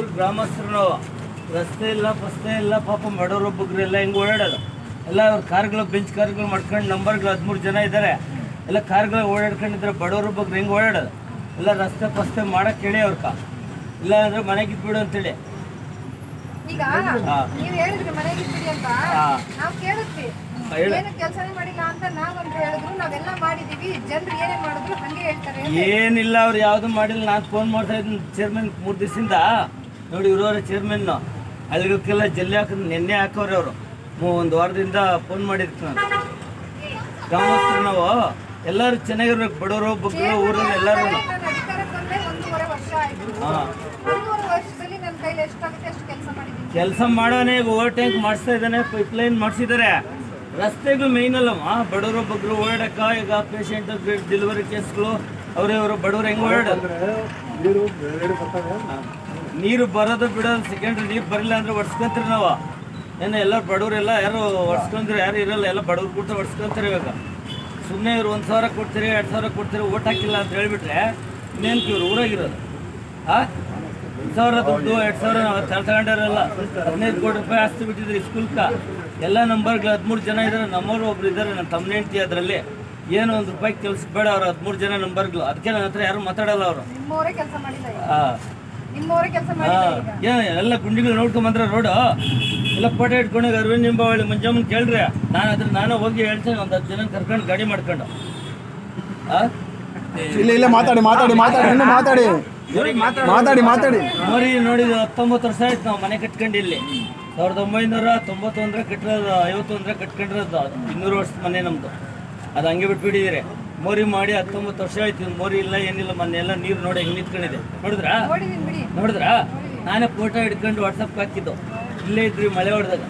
ಊರ್ ಗ್ರಾಮಸ್ಥರು ನಾವು. ರಸ್ತೆ ಇಲ್ಲ ಪಸ್ತೆ ಇಲ್ಲ ಪಾಪ ಬಡವರು ಬಗ್ರು ಎಲ್ಲ ಹಿಂಗೆ ಓಡಾಡೋದು? ಎಲ್ಲ ಅವ್ರ ಕಾರ್ಗಳು ಬೆಂಚ್ ಕಾರ್ಗಳು ಮಾಡ್ಕೊಂಡು ನಂಬರ್ಗಳು ಹದಿಮೂರು ಜನ ಇದ್ದಾರೆ ಎಲ್ಲ ಕಾರ್ಗಳು ಓಡಾಡ್ಕೊಂಡಿದ್ರೆ ಬಡವರೊಬ್ಬಗ್ರು ಬಗ್ರು ಹೆಂಗೆ ಓಡಾಡೋದು? ಎಲ್ಲ ರಸ್ತೆ ಪಸ್ತೆ ಮಾಡಕ್ಕೆ ಹೇಳಿ ಅವ್ರ ಇಲ್ಲ ಅಂದ್ರೆ ಮನೆಗೆ ಬಿಡು ಅಂತೇಳಿ. ಏನಿಲ್ಲ ಅವ್ರು ಯಾವ್ದು ಮಾಡಿಲ್ಲ. ನಾನು ಫೋನ್ ಮಾಡ್ತಾ ಇದ್ದೀನಿ ಚೇರ್ಮನ್ ಮೂರು ದಿವಸದಿಂದ. ನೋಡಿ ಇರೋರ ಚೇರ್ಮನ್ ಅಲ್ಲಿಗೆಲ್ಲ ಜಲ್ಲಿ ಹಾಕಿದ್ ನಿನ್ನೆ ಹಾಕೋರಿ ಅವರು. ಒಂದು ವಾರದಿಂದ ಫೋನ್ ಮಾಡಿರ್ತೀನಿ ನಾನು. ಗ್ರಾಮಸ್ಥರು ನಾವು ಎಲ್ಲರೂ ಚೆನ್ನಾಗಿರ್ಬೇಕು ಬಡವರು ಬಗ್ಗರು ಊರಲ್ಲಿ ಎಲ್ಲರೂ. ಹಾಂ. ಕೆಲಸ ಮಾಡೋನೇ ಈಗ ಓವರ್ ಟ್ಯಾಂಕ್ ಮಾಡಿಸ್ತಾ ಇದ್ದಾನೆ ಪೈಪ್ ಲೈನ್ ಮಾಡಿಸಿದ್ದಾರೆ. ರಸ್ತೆಗಳು ಮೇಯ್ನ್ ಅಲ್ಲಮ್ಮ. ಬಡವರು ಬಗ್ಗರು ಓಡಾಡಕ್ಕ ಈಗ ಪೇಷಂಟ್ ಡೆಲಿವರಿ ಕೇಸ್ಗಳು ಅವರೇ ಅವರು ಬಡವರು ಹೆಂಗೆ ಓಡಾಡೋದು? ನೀರು ಬರೋದು ಬಿಡೋದು ಸೆಕೆಂಡ್ರಿ ನೀರು ಬರಲಿಲ್ಲ ಅಂದ್ರೆ ಒಡ್ಸ್ಕೊಂತೀರಿ ನಾವು. ಏನು ಎಲ್ಲ ಬಡವರೆಲ್ಲ ಯಾರು ಒಡ್ಸ್ಕೊಂಡ್ರೆ ಯಾರು ಇರಲ್ಲ ಎಲ್ಲ ಬಡವ್ರು ಕೊಟ್ಟು ಒಡ್ಸ್ಕೊಂತಾರೆ ಇವಾಗ. ಸುಮ್ಮನೆ ಇವ್ರು ಒಂದು ಸಾವಿರ ಕೊಡ್ತೀರಿ ಎರಡು ಸಾವಿರ ಕೊಡ್ತೀರಿ ಓಟ್ ಹಾಕಿಲ್ಲ ಅಂತ ಹೇಳಿಬಿಟ್ರೆ ಇನ್ನೇನು ಇವ್ರು ಊರಾಗಿರೋದು? ಹಾಂ ಒಂದು ಸಾವಿರ ದುಡ್ಡು ಎರಡು ಸಾವಿರ ನಾವು ತಗೊಂಡಿರಲ್ಲ. ಹದಿನೈದು ಕೋಟಿ ರೂಪಾಯಿ ಆಸ್ತಿ ಬಿಟ್ಟಿದ್ರು ಸ್ಕೂಲ್ಕ ಎಲ್ಲ ನಂಬರ್ಗಳು ಹದಿಮೂರು ಜನ ಇದ್ದಾರೆ ನಮ್ಮವರು ಒಬ್ರು ಇದ್ದಾರೆ ನನ್ನ ತಮ್ಮ ಹೆಂಡ್ತಿ ಅದರಲ್ಲಿ. ಏನು ಒಂದು ರೂಪಾಯಿ ಕೆಲಸ ಬೇಡ ಅವ್ರು ಹದಿಮೂರು ಜನ ನಂಬರ್ಗಳು. ಅದಕ್ಕೆ ನನ್ನ ಹತ್ರ ಯಾರು ಮಾತಾಡಲ್ಲ ಅವರು. ಹಾಂ ಎಲ್ಲ ಗುಂಡಿಗಳು ನೋಡ್ಕೊಂಬಂದ್ರೆ ರೋಡು. ಎಲ್ಲ ಫೋಟೋ ಇಟ್ಕೊಂಡು ಅರವಿಂದ್ ನಿಂಬಾವಳಿ ಮಂಜಮ್ಮನ್ ಕೇಳ್ರಿ. ನಾನು ಅದ್ರ ನಾನು ಹೋಗಿ ಹೇಳ್ತೇನೆ ಒಂದು ಹತ್ತು ಜನ ಕರ್ಕೊಂಡು ಗಾಡಿ ಮಾಡ್ಕೊಂಡು. ಆ? ಇಲ್ಲ ಇಲ್ಲ ಮಾತಾಡಿ ಮಾತಾಡಿ ಮಾತಾಡಿ ಇನ್ನು ಮಾತಾಡಿ. ಮಾತಾಡಿ. ಮಾತಾಡಿ ಮರಿ ನೋಡಿದ ಹತ್ತೊಂಬತ್ತು ವರ್ಷ ಆಯ್ತು ನಾವು ಮನೆ ಕಟ್ಕೊಂಡು ಇಲ್ಲಿ. ಸಾವಿರದ ಒಂಬೈನೂರ ತೊಂಬತ್ತೊಂದರ ಕಟ್ಟಿರೋದು ಐವತ್ತೊಂದರ ಕಟ್ಕೊಂಡಿರೋದು ಇನ್ನೂರು ವರ್ಷದ ಮನೆ ನಮ್ದು. ಅದು ಹಂಗೆ ಬಿಟ್ಬಿಟ್ಟಿದ್ದೀರಿ ಮೋರಿ ಮಾಡಿ ಹತ್ತೊಂಬತ್ತು ವರ್ಷ ಆಯ್ತು ಮೋರಿ ಇಲ್ಲ ಏನಿಲ್ಲ ಮೊನ್ನೆ ಎಲ್ಲ ನೀರು ನೋಡಿ ಹೆಂಗೆ ನಿಂತ್ಕೊಂಡಿದೆ ನೋಡಿದ್ರಾ? ನೋಡಿದ್ರಾ? ನಾನೇ ಫೋಟೋ ಹಿಡ್ಕೊಂಡು ವಾಟ್ಸಪ್ ಹಾಕಿದ್ದು. ಇಲ್ಲೇ ಇದ್ರಿ ಮಳೆ ಹೊಡೆದಾಗ.